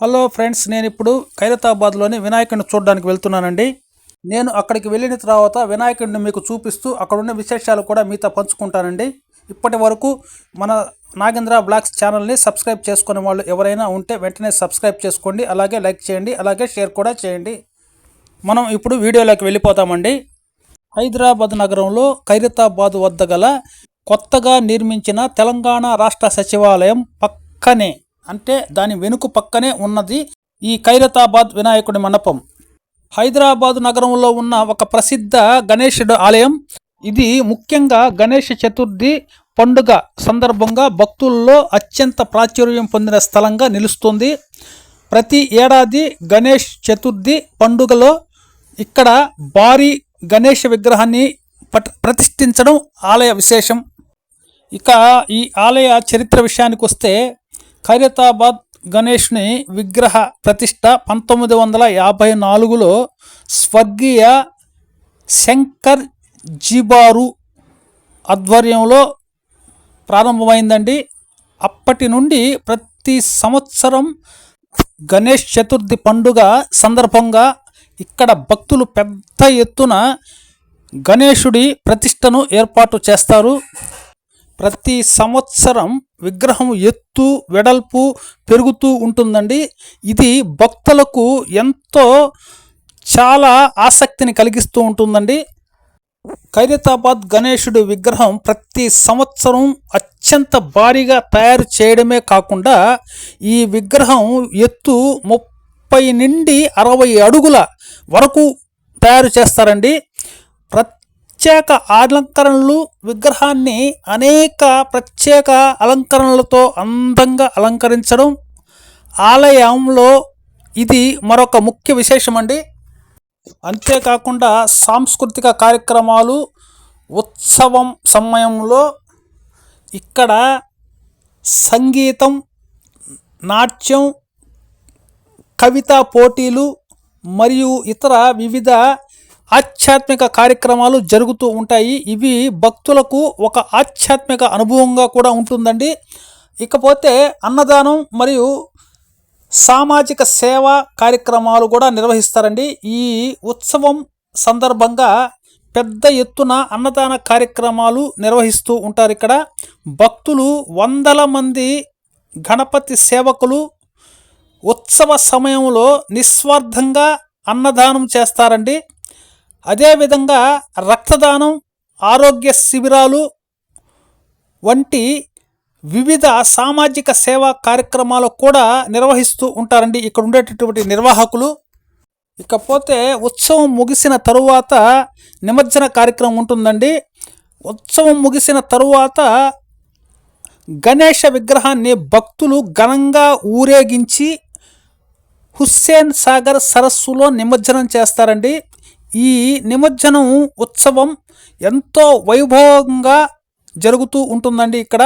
Hello friends నేను ఇప్పుడు ఖైరతాబాద్లోని వినాయకుడిని చూడడానికి వెళ్తున్నానండి. నేను అక్కడికి వెళ్ళిన తర్వాత వినాయకుడిని మీకు చూపిస్తూ అక్కడ ఉన్న విశేషాలు కూడా మీతో పంచుకుంటానండి. ఇప్పటి వరకు మన నాగేంద్ర బ్లాగ్స్ ఛానల్ని సబ్స్క్రైబ్ చేసుకునే వాళ్ళు ఎవరైనా ఉంటే వెంటనే సబ్స్క్రైబ్ చేసుకోండి. అలాగే లైక్ చేయండి అలాగే షేర్ కూడా చేయండి. మనం ఇప్పుడు వీడియోలోకి వెళ్ళిపోతామండి. హైదరాబాద్ నగరంలో ఖైరతాబాద్ వద్ద గల కొత్తగా నిర్మించిన తెలంగాణ రాష్ట్ర సచివాలయం పక్కనే అంటే దాని వెనుక పక్కనే ఉన్నది ఈ ఖైరతాబాద్ వినాయకుడి మండపం. హైదరాబాద్ నగరంలో ఉన్న ఒక ప్రసిద్ధ గణేశుడు ఆలయం. ఇది ముఖ్యంగా గణేష చతుర్థి పండుగ సందర్భంగా భక్తుల్లో అత్యంత ప్రాచుర్యం పొందిన స్థలంగా నిలుస్తుంది. ప్రతి ఏడాది గణేష్ చతుర్థి పండుగలో ఇక్కడ భారీ గణేష్ విగ్రహాన్ని పట్ ప్రతిష్ఠించడం ఆలయ విశేషం. ఇక ఈ ఆలయ చరిత్ర విషయానికి వస్తే ఖైరతాబాద్ గణేష్ని విగ్రహ ప్రతిష్ట పంతొమ్మిది వందల యాభై నాలుగులో స్వర్గీయ శంకర్ జీబారు ఆధ్వర్యంలో ప్రారంభమైందండి. అప్పటి నుండి ప్రతి సంవత్సరం గణేష్ చతుర్థి పండుగ సందర్భంగా ఇక్కడ భక్తులు పెద్ద ఎత్తున గణేశుడి ప్రతిష్టను ఏర్పాటు చేస్తారు. ప్రతి సంవత్సరం విగ్రహం ఎత్తు వెడల్పు పెరుగుతూ ఉంటుందండి. ఇది భక్తులకు ఎంతో చాలా ఆసక్తిని కలిగిస్తూ ఉంటుందండి. ఖైరతాబాద్ గణేశుడి విగ్రహం ప్రతి సంవత్సరం అత్యంత భారీగా తయారు చేయడమే కాకుండా ఈ విగ్రహం ఎత్తు ముప్పై నుండి అరవై అడుగుల వరకు తయారు చేస్తారండి. ప్రతి ప్రత్యేక అలంకరణలు విగ్రహాన్ని అనేక ప్రత్యేక అలంకరణలతో అందంగా అలంకరించడం ఆలయంలో ఇది మరొక ముఖ్య విశేషం అండి అంతేకాకుండా సాంస్కృతిక కార్యక్రమాలు ఉత్సవం సమయంలో ఇక్కడ సంగీతం నాట్యం కవితా పోటీలు మరియు ఇతర వివిధ ఆధ్యాత్మిక కార్యక్రమాలు జరుగుతూ ఉంటాయి. ఇవి భక్తులకు ఒక ఆధ్యాత్మిక అనుభవంగా కూడా ఉంటుందండి. ఇకపోతే అన్నదానం మరియు సామాజిక సేవా కార్యక్రమాలు కూడా నిర్వహిస్తారండి. ఈ ఉత్సవం సందర్భంగా పెద్ద ఎత్తున అన్నదాన కార్యక్రమాలు నిర్వహిస్తూ ఉంటారు ఇక్కడ. భక్తులు వందల మంది గణపతి సేవకులు ఉత్సవ సమయంలో నిస్వార్థంగా అన్నదానం చేస్తారండి. అదేవిధంగా రక్తదానం ఆరోగ్య శిబిరాలు వంటి వివిధ సామాజిక సేవా కార్యక్రమాలు కూడా నిర్వహిస్తూ ఉంటారండి. ఇక్కడ ఉండేటటువంటి నిర్వాహకులు. ఇకపోతే ఉత్సవం ముగిసిన తరువాత నిమజ్జన కార్యక్రమం ఉంటుందండి. ఉత్సవం ముగిసిన తరువాత గణేష విగ్రహాన్ని భక్తులు ఘనంగా ఊరేగించి హుస్సేన్ సాగర్ సరస్సులో నిమజ్జనం చేస్తారండి. ఈ నిమజ్జనం ఉత్సవం ఎంతో వైభవంగా జరుగుతూ ఉంటుందండి ఇక్కడ.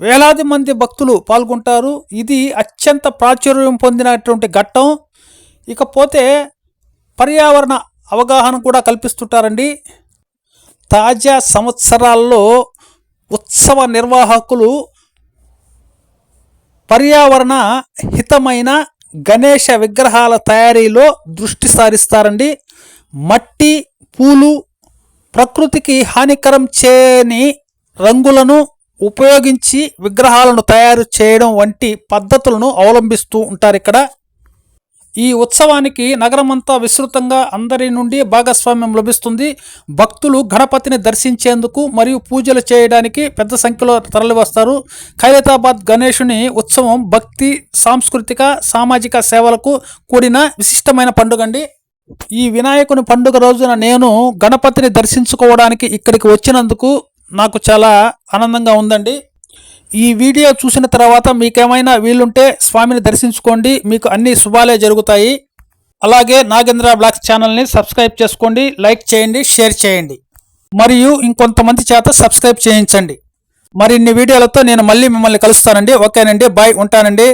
వేలాది మంది భక్తులు పాల్గొంటారు. ఇది అత్యంత ప్రాచుర్యం పొందినటువంటి ఘట్టం. ఇకపోతే పర్యావరణ అవగాహన కూడా కల్పిస్తుంటారండి. తాజా సంవత్సరాల్లో ఉత్సవ నిర్వాహకులు పర్యావరణ హితమైన గణేష విగ్రహాల తయారీలో దృష్టి సారిస్తారండి. మట్టి పూలు ప్రకృతికి హానికరం చేయని రంగులను ఉపయోగించి విగ్రహాలను తయారు చేయడం వంటి పద్ధతులను అవలంబిస్తూ ఉంటారు ఇక్కడ. ఈ ఉత్సవానికి నగరమంతా విస్తృతంగా అందరి నుండి భాగస్వామ్యం లభిస్తుంది. భక్తులు గణపతిని దర్శించేందుకు మరియు పూజలు చేయడానికి పెద్ద సంఖ్యలో తరలివస్తారు. ఖైరతాబాద్ గణేషుని ఉత్సవం భక్తి సాంస్కృతిక సామాజిక సేవలకు కూడిన విశిష్టమైన పండుగ అండి. ఈ వినాయకుని పండుగ రోజున నేను గణపతిని దర్శించుకోవడానికి ఇక్కడికి వచ్చినందుకు నాకు చాలా ఆనందంగా ఉందండి. ఈ వీడియో చూసిన తర్వాత మీకేమైనా వీలుంటే స్వామిని దర్శించుకోండి. మీకు అన్ని శుభాలే జరుగుతాయి. అలాగే నాగేంద్ర బ్లాగ్స్ ఛానల్ని సబ్స్క్రైబ్ చేసుకోండి లైక్ చేయండి షేర్ చేయండి. మరియు ఇంకొంతమంది చేత సబ్స్క్రైబ్ చేయించండి. మరిన్ని వీడియోలతో నేను మళ్ళీ మిమ్మల్ని కలుస్తానండి. ఓకేనండి బాయ్ ఉంటానండి.